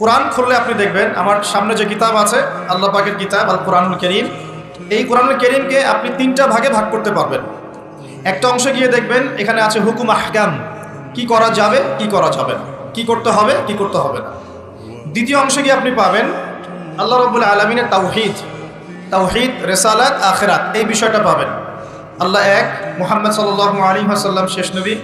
কোরআন খুললে আপনি দেখবেন, আমার সামনে যে কিতাব আছে, আল্লাহ পাকের কিতাব আল কোরআনুল করিম, এই কোরআনুল করিমকে আপনি তিনটা ভাগে ভাগ করতে পারবেন। একটা অংশে গিয়ে দেখবেন, এখানে আছে হুকুম আহকাম, কি করা যাবে, কি করা যাবে কি করতে হবে, কি করতে হবে না। দ্বিতীয় অংশে গিয়ে আপনি পাবেন, আল্লাহ রবুল্লা আলমিনের তাওহিদ তাওহিদ, রেসালাত, আখেরাত, এই বিষয়টা পাবেন। আল্লাহ এক, মুহাম্মদ সাল্লাহ আলী হাসাল্লাম শেষ নবী,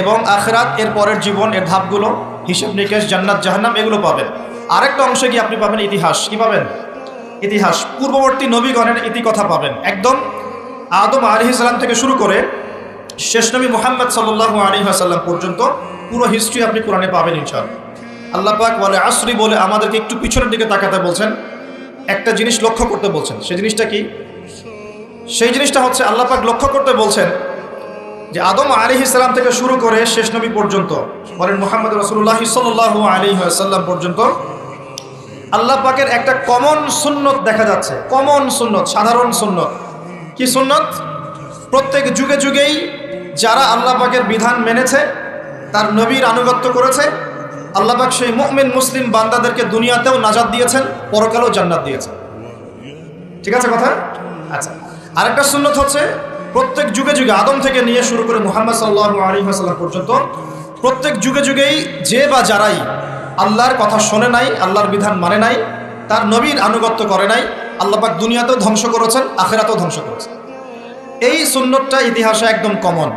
এবং আখরাত, এর পরের জীবন, এর ধাপগুলো। হিসেব নিকেশ, জান্নাত, জাহান্নাম, এগুলো পাবেন। আরেকটা অংশে গিয়ে আপনি পাবেন? ইতিহাস। কি পাবেন? ইতিহাস। পূর্ববর্তী নবীগণের ইতিকথা পাবেন। একদম আদম আলী থেকে শুরু করে শেষ নবী মোহাম্মদ সাল্লাহ আলী আসাল্লাম পর্যন্ত পুরো হিস্ট্রি আপনি কোরআনে পাবেন ইনশাল আল্লাহ পাক বলে আসরি বলে আমাদেরকে একটু পিছনের দিকে তাকাতে বলছেন। একটা জিনিস লক্ষ্য করতে বলছেন। সেই জিনিসটা কি? সেই জিনিসটা হচ্ছে আল্লাহ পাক লক্ষ্য করতে বলছেন যে আদম আলী থেকে শুরু করে শেষ নবী পর্যন্ত বলেন মোহাম্মদ রসুল্লাহ সাল্লাহ আলী সাল্লাম পর্যন্ত আল্লাহ পাকের একটা কমন সুন্নত দেখা যাচ্ছে। কমন সুন্নত, সাধারণ সুন্নত। কি সুন্নত? প্রত্যেক যুগে যুগেই যারা আল্লাহ পাকের বিধান মেনেছে, তার নবীর আনুগত্য করেছে, আল্লাহ পাক সেই মুমিন মুসলিম বান্দাদেরকে দুনিয়াতেও নাজাদ দিয়েছেন, পরকালেও জান্নাত দিয়েছেন। ঠিক আছে কথা? আচ্ছা। আরেকটা সুন্নত হচ্ছে, প্রত্যেক যুগে যুগে আদম থেকে নিয়ে শুরু করে মুহাম্মদ সাল্লাহ আলী পর্যন্ত প্রত্যেক যুগে যুগেই যে বা যারাই আল্লাহর কথা শোনে নাই, আল্লাহর বিধান মানে নাই, তার নবীর আনুগত্য করে নাই আল্লাহ পাক দুনিয়াতেও ধ্বংস করেছেন, আখেরাতেও ধ্বংস করেছেন। এই সুন্নতটা ইতিহাসে একদম কমন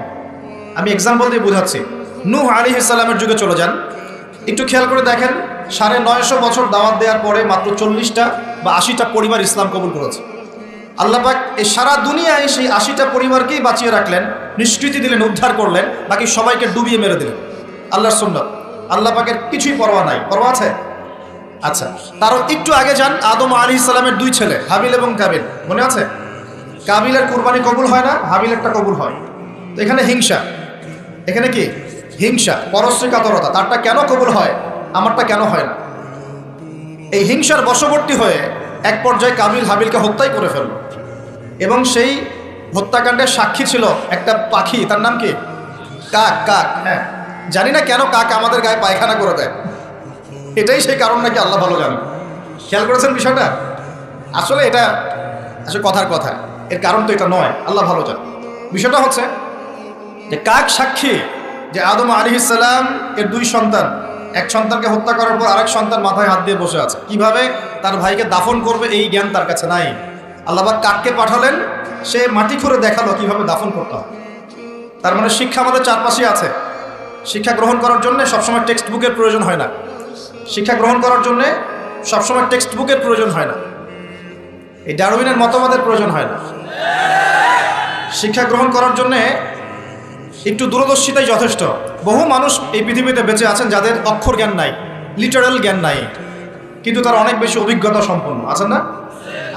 আমি এক্সাম্পল দিয়ে বোঝাচ্ছি। নূহ আলী ইসলামের যুগে চলে যান। একটু খেয়াল করে দেখেন, সাড়ে নয়শো বছর দাওয়াত দেওয়ার পরে মাত্র চল্লিশটা বা আশিটা পরিবার ইসলাম কবুল করেছে। আল্লাপাক এই সারা দুনিয়ায় সেই আশিটা পরিবারকেই বাঁচিয়ে রাখলেন, নিষ্কৃতি দিলেন, উদ্ধার করলেন, বাকি সবাইকে ডুবিয়ে মেরে দিলেন। আল্লাহর সুন্নত। আল্লাহ পাকের কিছুই পরোয়া নাই। পরোয়া আছে? আচ্ছা তারও একটু আগে যান, আদম আলী ইসলামের দুই ছেলে, হাবিল এবং কাবিল। মনে আছে? কাবিলের কোরবানি কবুল হয় না, হাবিলেরটা কবুল হয়। তো এখানে হিংসা। এখানে কি? হিংসা পরশ্রী কাতরতা তারটা কেন কবুল হয়? আমারটা কেন হয় না? এই হিংসার বশবর্তী হয়ে এক পর্যায়ে কাবিল হাবিলকে হত্যাই করে ফেলল। এবং সেই হত্যাকাণ্ডের সাক্ষী ছিল একটা পাখি, তার নাম কি? কাক কাক হ্যাঁ। জানি না কেন কাক আমাদের গায়ে পায়খানা করে দেয়। এটাই সেই কারণ নাকি আল্লাহ ভালো জানে। খেয়াল করেছেন বিষয়টা? আসলে এটা আসলে কথার কথা। এর কারণ তো এটা নয়, আল্লাহ ভালো জানে। বিষয়টা হচ্ছে যে কাক সাক্ষী যে আদম আলী ইসাল্লাম এর দুই সন্তান, এক সন্তানকে হত্যা করার পর আরেক সন্তান মাথায় হাত দিয়ে বসে আছে। কীভাবে? তার ভাইকে দাফন করবে এই জ্ঞান তার কাছে নাই। আল্লাহবাক কাককে পাঠালেন, সে মাটি খুঁড়ে দেখাল কীভাবে দাফন করতে হবে তার মানে শিক্ষা আমাদের চারপাশে আছে। শিক্ষা গ্রহণ করার জন্য সবসময় টেক্সট বুকের প্রয়োজন হয় না। শিক্ষা গ্রহণ করার জন্যে সবসময় টেক্সট বুকের প্রয়োজন হয় না। এই ডারউইনের মতবাদের প্রয়োজন হয় না। শিক্ষা গ্রহণ করার জন্যে একটু দূরদর্শিতাই যথেষ্ট। বহু মানুষ এই পৃথিবীতে বেঁচে আছেন যাদের অক্ষর জ্ঞান নাই লিটারাল জ্ঞান নাই, কিন্তু তারা অনেক বেশি অভিজ্ঞতা সম্পন্ন। আছেন না?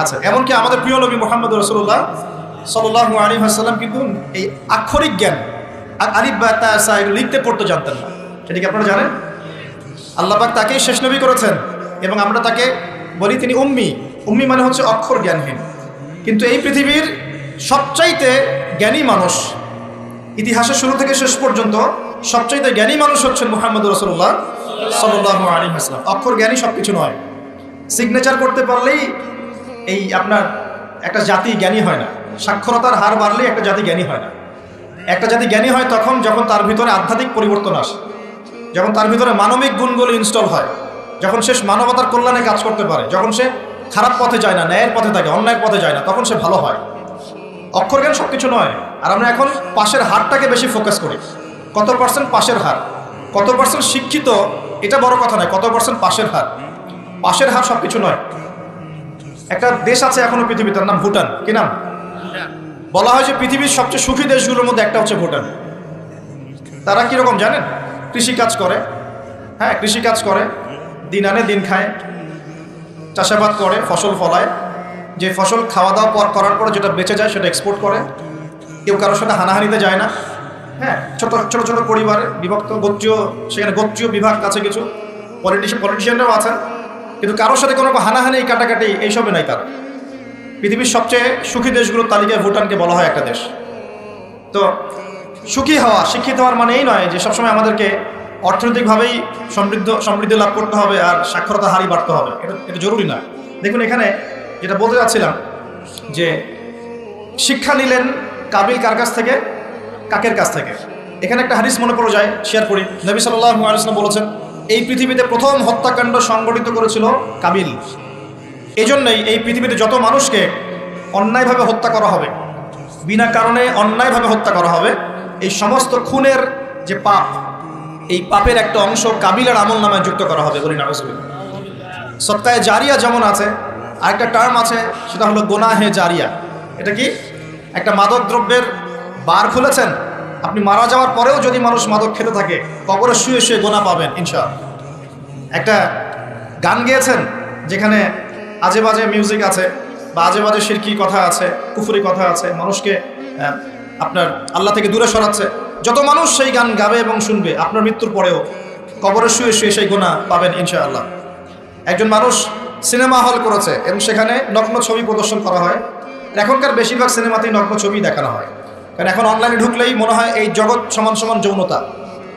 আচ্ছা এমনকি আমাদের প্রিয় নবী মোহাম্মদ রসুল্লাহ সাল্লাহ আলী হাসাল্লাম কিন্তু এই আক্ষরিক জ্ঞান আর আলিফ বা তাসা এগুলো লিখতে পড়তে জানতেন না। সেটা কি আপনারা জানেন? আল্লাহবাক তাকেই শেষ নবী করেছেন এবং আমরা তাকে বলি তিনি উম্মি। উম্মি মানে হচ্ছে অক্ষর জ্ঞানহীন। কিন্তু এই পৃথিবীর সবচাইতে জ্ঞানী মানুষ, ইতিহাসের শুরু থেকে শেষ পর্যন্ত সবচাইতে জ্ঞানী মানুষ হচ্ছেন মোহাম্মদ রসুল্লাহ সাল্লাহ আলী আসলাম অক্ষর জ্ঞানী সব কিছু নয়। সিগনেচার করতে পারলেই এই আপনার একটা জাতি জ্ঞানী হয় না। সাক্ষরতার হার বাড়লেই একটা জাতি জ্ঞানী হয় না। একটা জাতি জ্ঞানী হয় তখন যখন তার ভিতরে আধ্যাত্মিক পরিবর্তন আসে, যখন তার ভিতরে মানবিক গুণগুলো ইনস্টল হয়, যখন সে মানবতার কল্যাণে কাজ করতে পারে, যখন সে খারাপ পথে যায় না, ন্যায়ের পথে থাকে, অন্যায়ের পথে যায় না, তখন সে ভালো হয়। অক্ষর জ্ঞান সব কিছু নয়। আর আমরা এখন পাশের হারটাকে বেশি ফোকাস করি। কত পার্সেন্ট পাশের হার? কত পার্সেন্ট শিক্ষিত? এটা বড় কথা নয়, কত পার্সেন্ট পাশের হার? পাশের হার সব কিছু নয়। একটা দেশ আছে এখনও পৃথিবীতে, তার নাম ভুটান। কি নাম? বলা হয় যে পৃথিবীর সবচেয়ে সুখী দেশগুলোর মধ্যে একটা হচ্ছে ভুটান। তারা কীরকম জানেন? কৃষিকাজ করে হ্যাঁ কৃষিকাজ করে, দিন আনে, দিন খায়, চাষাবাদ করে, ফসল ফলায়। যে ফসল খাওয়া দাওয়া পর করার পরে যেটা বেঁচে যায় সেটা এক্সপোর্ট করে। কেউ কারোর সাথে হানাহানিতে যায় না হ্যাঁ ছোট ছোট ছোট পরিবারে বিভক্ত গোত্রীয়, সেখানে গোত্রীয় বিভাগ আছে কিছু। পলিটিশিয়ান, পলিটিশিয়ানরাও আছেন, কিন্তু কারোর সাথে কোনো হানাহানি, কাটাকাটি, এইসবে নাই তারা। পৃথিবীর সবচেয়ে সুখী দেশগুলোর তালিকায় ভুটানকে বলা হয় একটা দেশ। তো সুখী হওয়া, শিক্ষিত হওয়ার মানে এই নয় যে সবসময় আমাদেরকে অর্থনৈতিকভাবেই সমৃদ্ধ, সমৃদ্ধি লাভ করতে হবে আর সাক্ষরতা হারি বাড়তে হবে। এটা এটা জরুরি নয়। দেখুন, এখানে যেটা বলতে যাচ্ছিলাম যে শিক্ষা নিলেন কাবিল কার কাছ থেকে? কাকের কাছ থেকে। এখানে একটা হাদিস মনে পড়ে যায়, শেয়ার করি। নবী সাল্লাহ আলিয়াল্লাম বলেছেন, এই পৃথিবীতে প্রথম হত্যাকাণ্ড সংগঠিত করেছিল কাবিল। এই জন্যই এই পৃথিবীতে যত মানুষকে অন্যায়ভাবে হত্যা করা হবে, বিনা কারণে অন্যায়ভাবে হত্যা করা হবে, এই সমস্ত খুনের যে পাপ, এই পাপের একটা অংশ কাবিলার আমল নামে যুক্ত করা হবে বলি না সত্তায় জারিয়া যেমন আছে, আরেকটা টার্ম আছে, সেটা হলো গোনাহে জারিয়া। এটা কি? একটা মাদক দ্রব্যের বার খুলেছেন, আপনি মারা যাওয়ার পরেও যদি মানুষ মাদক খেতে থাকে, কবরে শুয়ে শুয়ে গোনা পাবেন, ইনশাআল্লাহ। একটা গান গেয়েছেন, যেখানে আজে বাজে মিউজিক আছে, বা আজে বাজে শিরকি কথা আছে, কুফুরি কথা আছে, মানুষকে আপনার আল্লাহ থেকে দূরে সরাচ্ছে। যত মানুষ সেই গান গাবে এবং শুনবে, আপনার মৃত্যুর পরেও কবরে শুয়ে শুয়ে সেই গোনা পাবেন ইনশাআল্লাহ। একজন মানুষ সিনেমা হল করেছে এবং সেখানে নগ্ন ছবি প্রদর্শন করা হয়। এখনকার বেশিরভাগ সিনেমাতেই নগ্ন ছবি দেখানো হয়। কারণ এখন অনলাইনে ঢুকলেই মনে হয় এই জগৎ সমান সমান যৌনতা।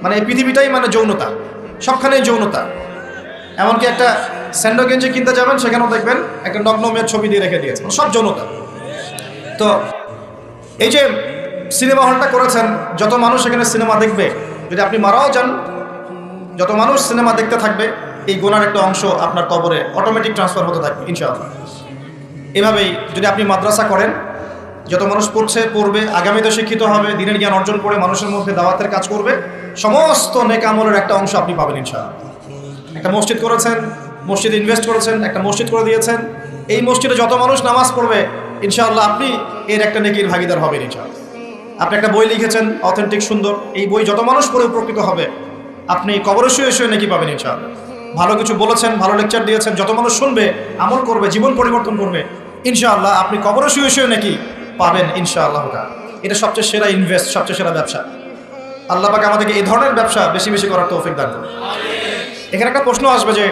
মানে এই পৃথিবীটাই মানে যৌনতা, সবখানেই যৌনতা। এমনকি একটা স্যান্ডো গেঞ্জি কিনতে যাবেন, সেখানেও দেখবেন একটা নগ্ন মেয়ের ছবি দিয়ে রেখে দিয়েছেন সব জনতা তো এই যে সিনেমা হলটা করেছেন, যত মানুষ এখানে সিনেমা দেখবে, যদি আপনি মারাও যান, যত মানুষ সিনেমা দেখতে থাকবে, এই গোনার একটা অংশ আপনার কবরে অটোমেটিক ট্রান্সফার হতে থাকবে, ইনশাআল্লাহ। এভাবেই যদি আপনি মাদ্রাসা করেন, যত মানুষ পড়ছে, পড়বে, আগামীতে শিক্ষিত হবে, দিনের জ্ঞান অর্জন করে মানুষের মধ্যে দাওয়াতের কাজ করবে, সমস্ত নেকামলের একটা অংশ আপনি পাবেন, ইনশাআল্লাহ। একটা মসজিদ করেছেন, মসজিদ ইনভেস্ট করেছেন, একটা মসজিদ করে দিয়েছেন। এই মসজিদে যত মানুষ নামাজ পড়বে, ইনশাআল্লাহ আপনি এর একটা নেকির ভাগিদার হবেন, ইনশাআল্লাহ। আপনি একটা বই লিখেছেন অথেন্টিক সুন্দর। এই বই যত মানুষ পড়ে উপকৃত হবে, আপনি কবরে শুয়ে শুয়ে নাকি পাবেন, ইনশাআল্লাহ। ভালো কিছু বলেছেন, ভালো লেকচার দিয়েছেন, যত মানুষ শুনবে, আমল করবে, জীবন পরিবর্তন করবে, ইনশাআল্লাহ আপনি কবরে শুয়ে শুয়ে নাকি পাবেন, ইনশাআল্লাহ এটা সবচেয়ে সেরা ইনভেস্ট সবচেয়ে সেরা ব্যবসা। আল্লাহ পাক আমাদেরকে এই ধরনের ব্যবসা বেশি বেশি করার তৌফিক দান করুন। এখানে একটা প্রশ্ন আসবে যে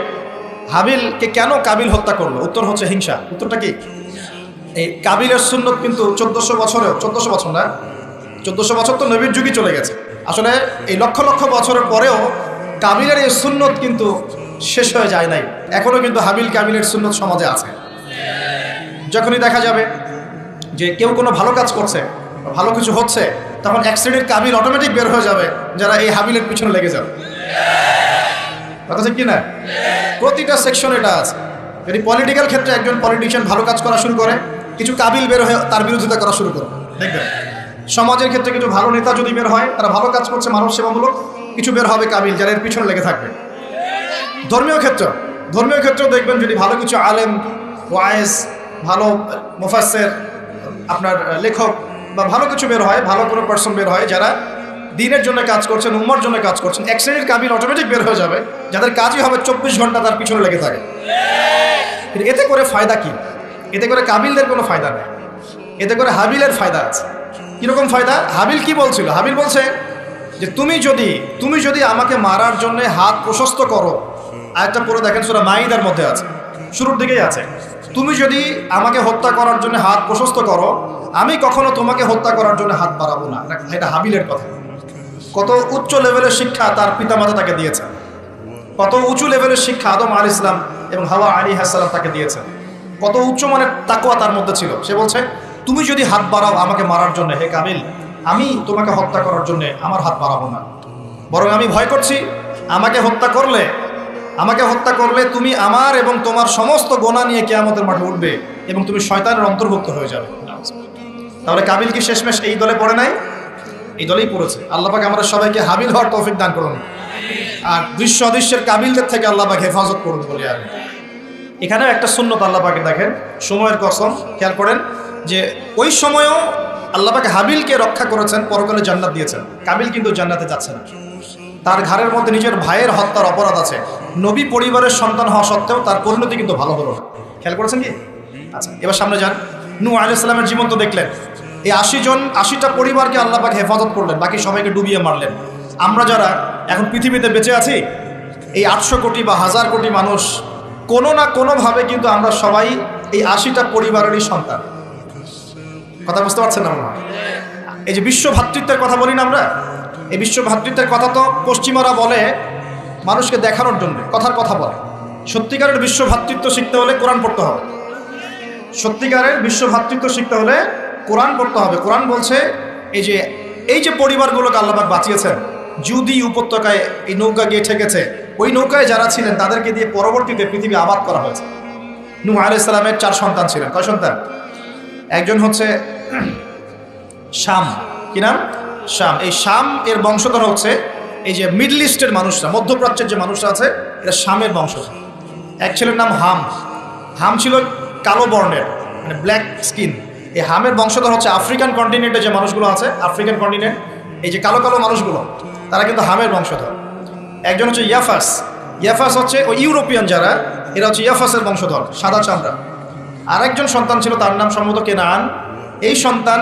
হাবিলকে কেন কাবিল হত্যা করল? উত্তর হচ্ছে হিংসা। উত্তরটা কি? এই কাবিলের সুন্নত কিন্তু চোদ্দশো বছরেও চোদ্দশো বছর না, চোদ্দশো বছর তো নবীর যুগই চলে গেছে। আসলে এই লক্ষ লক্ষ বছরের পরেও কাবিলের এই সুন্নত কিন্তু শেষ হয়ে যায় নাই। এখনও কিন্তু হাবিল কাবিলের সুন্নত সমাজে আছে। যখনই দেখা যাবে যে কেউ কোনো ভালো কাজ করছে ভালো কিছু হচ্ছে, তখন এক শ্রেণির কাবিল অটোমেটিক বের হয়ে যাবে, যারা এই হাবিলের পিছনে লেগে যাবে। কথা কি না প্রতিটা সেকশন এটা আছে। যদি পলিটিক্যাল ক্ষেত্রে একজন পলিটিশিয়ান ভালো কাজ করা শুরু করে, কিছু কাবিল বের হয়ে তার বিরোধিতা করা শুরু করে। দেখবেন, সমাজের ক্ষেত্রে কিছু ভালো নেতা যদি বের হয়, তারা ভালো কাজ করছে মানব সেবামূলক, কিছু বের হবে কাবিল, যারা এর পিছনে লেগে থাকবে। ধর্মীয় ক্ষেত্র, ধর্মীয় ক্ষেত্রেও দেখবেন যদি ভালো কিছু আলেম, ওয়াইস, ভালো মুফাসের আপনার লেখক বা ভালো কিছু বের হয়, ভালো কোনো পার্সন বের হয়, যারা দিনের জন্য কাজ করছেন, উম্মার জন্য কাজ করছেন, এক শ্রেণির কাবিল অটোমেটিক বের হয়ে যাবে, যাদের কাজই হবে চব্বিশ ঘণ্টা তার পিছনে লেগে থাকে। এতে করে ফায়দা কি? এতে করে কাবিলদের কোনো ফায়দা নেই। এতে করে হাবিলের ফায়দা আছে। কীরকম ফায়দা? হাবিল কি বলছিল? হাবিল বলছে যে, তুমি যদি তুমি যদি আমাকে মারার জন্য হাত প্রশস্ত করো আরেকটা পরে দেখেন সেটা মাইদার মধ্যে আছে। শুরুর দিকেই আছে। তুমি যদি আমাকে হত্যা করার জন্য হাত প্রশস্ত করো, আমি কখনো তোমাকে হত্যা করার জন্য হাত বাড়াবো না। এটা- হাবিলের কথা। কত উচ্চ লেভেলের শিক্ষা তার পিতামাতা তাকে দিয়েছেন কত উঁচু লেভেলের শিক্ষা আদম আল ইসলাম এবং হাওয়া আলী হাসালাম তাকে দিয়েছেন কত উচ্চ মানের তাকুয়া তার মধ্যে ছিল। সে বলছে, তুমি যদি হাত বাড়াও আমাকে মারার জন্য, হে কাবিল, আমি তোমাকে হত্যা করার জন্য আমার হাত বাড়াবো না। বরং আমি ভয় করছি, আমাকে হত্যা করলে, আমাকে হত্যা করলে তুমি আমার এবং তোমার সমস্ত গোনা নিয়ে কেয়ামতের মাঠে উঠবে এবং তুমি শয়তানের অন্তর্ভুক্ত হয়ে যাবে। তাহলে কাবিল কি শেষমেশ এই দলে পড়ে নাই? এই দলেই পড়েছে। আল্লাহ পাক আমাদের সবাইকে হাবিল হওয়ার তৌফিক দান করুন। আর দৃশ্য অদৃশ্যের কাবিলদের থেকে আল্লাহ পাক হেফাজত করুন বলে আমি। এখানেও একটা শূন্যত আল্লাহ পাকে দেখেন। সময়ের কসম, খেয়াল করেন যে ওই সময়েও আল্লাহ পাকে হাবিলকে রক্ষা করেছেন, পরকালে জান্নাত দিয়েছেন। কাবিল কিন্তু জান্নাতে যাচ্ছে না। তার ঘাড়ের মধ্যে নিজের ভাইয়ের হত্যার অপরাধ আছে। নবী পরিবারের সন্তান হওয়া সত্ত্বেও তার পরিণতি কিন্তু ভালো হলো খেয়াল করেছেন কি? আচ্ছা এবার সামনে যান। নু আলাইসাল্লামের জীবন তো দেখলেন। এই আশি জন, আশিটা পরিবারকে আল্লাহ পাক হেফাজত করলেন, বাকি সবাইকে ডুবিয়ে মারলেন। আমরা যারা এখন পৃথিবীতে বেঁচে আছি, এই আটশো কোটি বা হাজার কোটি মানুষ, কোনো না কোনোভাবে কিন্তু আমরা সবাই এই আশিটা পরিবারেরই সন্তান। কথা বুঝতে পারছেন না হয়? এই যে বিশ্ব ভ্রাতৃত্বের কথা বলি না আমরা? এই বিশ্ব ভ্রাতৃত্বের কথা তো পশ্চিমারা বলে মানুষকে দেখানোর জন্য, কথার কথা বলে। সত্যিকারের বিশ্ব ভ্রাতৃত্ব শিখতে হলে কোরআন পড়তে হবে। সত্যিকারের বিশ্ব ভ্রাতৃত্ব শিখতে হলে কোরআন পড়তে হবে। কোরআন বলছে, এই যে এই যে পরিবারগুলোকে আল্লাহবাক বাঁচিয়েছেন জুদি উপত্যকায় এই নৌকা গিয়ে ঠেকেছে, ওই নৌকায় যারা ছিলেন, তাদেরকে দিয়ে পরবর্তীতে পৃথিবী আবাদ করা হয়েছে। নূ আলাইসালামের চার সন্তান ছিলেন। কয় সন্তান? একজন হচ্ছে শাম। কি নাম? শাম। এই শাম এর বংশধর হচ্ছে এই যে মিডল ইস্টের মানুষরা, মধ্যপ্রাচ্যের যে মানুষরা আছে, এরা শামের বংশধর। এক ছেলের নাম হাম। হাম ছিল কালো বর্ণের মানে ব্ল্যাক স্কিন। এই হামের বংশধর হচ্ছে আফ্রিকান কন্টিনেন্টে যে মানুষগুলো আছে, আফ্রিকান কন্টিনেন্ট এই যে কালো কালো মানুষগুলো, তারা কিন্তু হামের বংশধর। একজন হচ্ছে ইয়াফাস। ইয়াফাস হচ্ছে ওই ইউরোপিয়ান যারা, এরা হচ্ছে ইয়াফাসের বংশধর, সাদা চামড়া। আরেকজন সন্তান ছিল, তার নাম সম্ভবত কেনান। এই সন্তান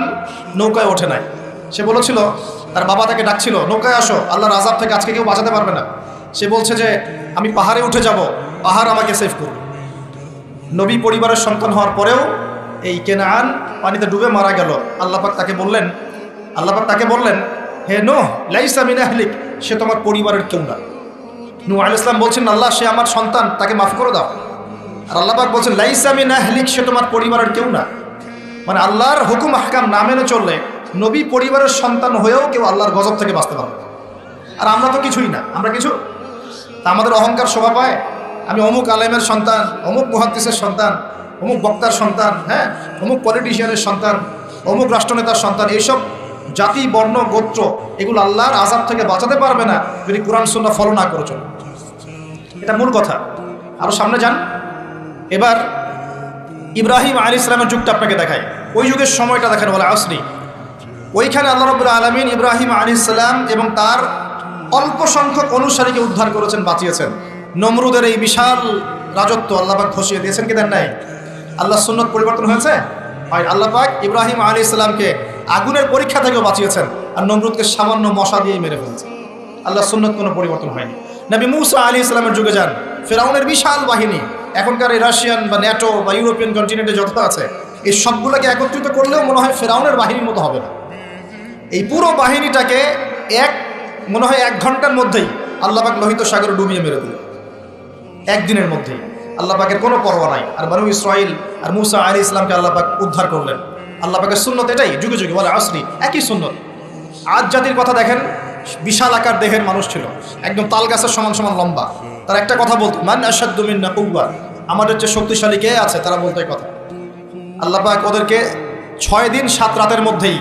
নৌকায় ওঠে নাই। সে বলেছিল, তার বাবা তাকে ডাকছিল, নৌকায় আসো আল্লাহ রাজাব থেকে আজকে কেউ বাঁচাতে পারবে না। সে বলছে যে, আমি পাহাড়ে উঠে যাব, পাহাড় আমাকে সেভ করবে। নবী পরিবারের সন্তান হওয়ার পরেও এই কেনান পানিতে ডুবে মারা গেল। আল্লাপাক তাকে বললেন আল্লাপাক তাকে বললেন, হে নো লাইসা মিনাহলিক সে তোমার পরিবারের কেউ না। নু আল ইসলাম বলছেন, আল্লাহ, সে আমার সন্তান, তাকে মাফ করে দাও। আর আল্লাহবাক বলছেন, লাইসা মিনাহলিক সে তোমার পরিবারের কেউ না। মানে আল্লাহর হুকুম হাকাম না মেনে চললে নবী পরিবারের সন্তান হয়েও কেউ আল্লাহর গজব থেকে বাঁচতে পারবে আর আমরা তো কিছুই না। আমরা কিছু? তা আমাদের অহংকার শোভা পায়। আমি অমুক আলেমের সন্তান, অমুক মহাদ্দিসের সন্তান অমুক বক্তার সন্তান হ্যাঁ? অমুক পলিটিশিয়ানের সন্তান, অমুক রাষ্ট্রনেতার সন্তান, এইসব জাতি, বর্ণ, গোত্র, এগুলো আল্লাহর আজাব থেকে বাঁচাতে পারবে না যদি কোরআন সুন্না ফলো না করে চলে। এটা মূল কথা। আরও সামনে যান। এবার ইব্রাহিম আলী ইসলামের যুগটা আপনাকে দেখায় ওই যুগের সময়টা দেখেন বলে আসনি ওইখানে আল্লাহ রবুল্লা আলমিন ইব্রাহিম আলী ইসলাম এবং তার অল্প সংখ্যক অনুসারীকে উদ্ধার করেছেন, বাঁচিয়েছেন। নমরুদের এই বিশাল রাজত্ব আল্লাহবাক ঘষিয়ে দিয়েছেন কি দেন নাই? আল্লাহ সুন্নত পরিবর্তন হয়েছে? হয় আল্লাপাক ইব্রাহিম আলী ইসলামকে আগুনের পরীক্ষা থেকেও বাঁচিয়েছেন আর নমরুদকে সামান্য মশা দিয়ে মেরে ফেলছে। আল্লাহ সুন্নত কোনো পরিবর্তন হয়নি। নবী মুসা আলী ইসলামের যুগে যান, ফেরাউনের বিশাল বাহিনী, এখনকার এই রাশিয়ান বা ন্যাটো বা ইউরোপিয়ান কন্টিনেন্টে যত আছে, এই সবগুলোকে একত্রিত করলেও মনে হয় ফেরাউনের বাহিনীর মতো হবে না। এই পুরো বাহিনীটাকে এক, মনে হয় এক ঘণ্টার মধ্যেই আল্লাপাক লোহিত সাগরে ডুবিয়ে মেরে দিল একদিনের মধ্যেই। আল্লাপাকের কোনো পরোয়া নাই। আর বানু ইসরাইল আর মুসা আলী ইসলামকে আল্লাহ আল্লাপাক উদ্ধার করলেন। আল্লাহ আল্লাপাকের সুন্নত এটাই, যুগে যুগে বলে আসরি, একই সুন্নত। আজ জাতির কথা দেখেন, বিশাল আকার দেহের মানুষ ছিল, একদম তাল গাছের সমান সমান লম্বা। তার একটা কথা বলতো, মান আসাদুমিন না কুব্বা আমাদের যে শক্তিশালী কে আছে? তারা বলতো এই কথা। আল্লাপাক ওদেরকে ছয় দিন সাত রাতের মধ্যেই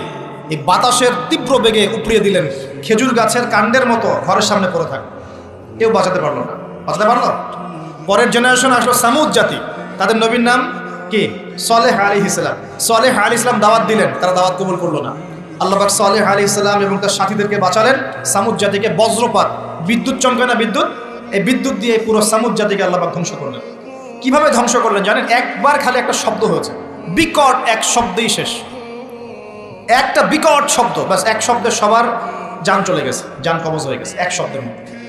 এই বাতাসের তীব্র বেগে উপড়িয়ে দিলেন, খেজুর গাছের কাণ্ডের মতো ঘরের সামনে পড়ে থাকে। কেউ বাঁচাতে পারল না। বাঁচাতে পারল? পরের জেনারেশন আসলো সামুদ জাতি। তাদের নবীর নাম কি? সলেহ আলী ইসলাম। সলেহ আলী ইসলাম দাওয়াত দিলেন, তারা দাওয়াত কবুল করল না। আল্লাহবাক সলেহ আলী ইসলাম এবং তার সাথীদেরকে বাঁচালেন। সামুদ জাতিকে বজ্রপাত, বিদ্যুৎ চমকে না বিদ্যুৎ? এই বিদ্যুৎ দিয়ে পুরো সামুদ জাতিকে আল্লাহবাক ধ্বংস করলেন। কীভাবে ধ্বংস করলেন জানেন? একবার খালি একটা শব্দ হয়েছে। বিকট এক শব্দেই শেষ। একটা বিকট শব্দ, ব্যাস এক শব্দে সবার যান চলে গেছে, যান কবজ হয়ে গেছে, এক শব্দের মধ্যে।